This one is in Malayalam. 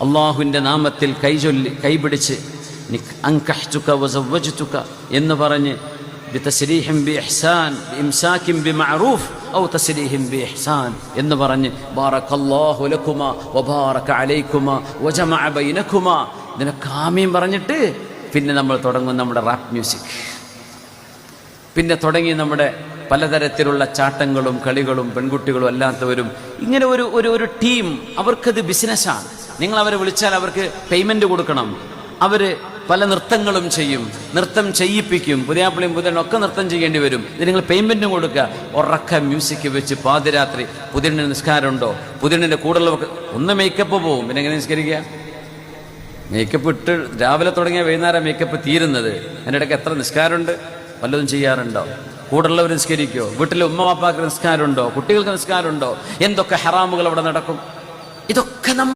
അള്ളാഹുവിന്റെ നാമത്തിൽ കൈചൊല്ലി കൈപിടിച്ച് അങ്കഹ്തുക വസവ്വജ്തുക എന്ന് പറഞ്ഞ് ബിതസ്രീഹിം ഇംസാക്കിം ബി മഅറൂഫ് ഔ തസ്രീഹിം ബിഇഹ്സാൻ എന്ന് പറഞ്ഞ് ബാറക്കല്ലാഹു ലക്കുമാ വബാറക അലൈക്കുമ വജമഅ ബൈനക്കുമാ. ഇതിനൊക്കെ ആമീൻ പറഞ്ഞിട്ട് പിന്നെ നമ്മൾ തുടങ്ങും നമ്മുടെ റാപ്പ് മ്യൂസിക്. പിന്നെ തുടങ്ങി നമ്മുടെ പലതരത്തിലുള്ള ചാട്ടങ്ങളും കളികളും പെൺകുട്ടികളും അല്ലാത്തവരും ഇങ്ങനെ ഒരു ഒരു ഒരു ടീം അവർക്കത് ബിസിനസ്സാണ്. നിങ്ങൾ അവരെ വിളിച്ചാൽ അവർക്ക് പേയ്മെന്റ് കൊടുക്കണം. അവർ പല നൃത്തങ്ങളും ചെയ്യും. നൃത്തം ചെയ്യിപ്പിക്കും. പുതിയാപ്പിളിയും പുതിയനും ഒക്കെ നൃത്തം ചെയ്യേണ്ടി വരും. ഇത് നിങ്ങൾ പേയ്മെന്റും കൊടുക്കുക. ഉറക്ക മ്യൂസിക് വെച്ച് പാതിരാത്രി പുതിരന് നിസ്കാരമുണ്ടോ? പുതിരന്റെ കൂടുതലൊക്കെ ഒന്ന് മേക്കപ്പ് പോവും. പിന്നെ എങ്ങനെ നിസ്കരിക്കുക? മേക്കപ്പ് ഇട്ട് രാവിലെ തുടങ്ങിയ വൈകുന്നേരം മേക്കപ്പ് തീരുന്നത്. അതിന്റെ ഇടയ്ക്ക് എത്ര നിസ്കാരമുണ്ട്? വല്ലതും ചെയ്യാറുണ്ടോ? കൂടുള്ളവർ നിസ്കരിക്കോ? വീട്ടിലെ ഉമ്മ വാപ്പാക്ക് നിസ്കാരമുണ്ടോ? കുട്ടികൾക്ക് നിസ്കാരമുണ്ടോ? എന്തൊക്കെ ഹറാമുകൾ അവിടെ നടക്കും? ഇതൊക്കെ നമ്മൾ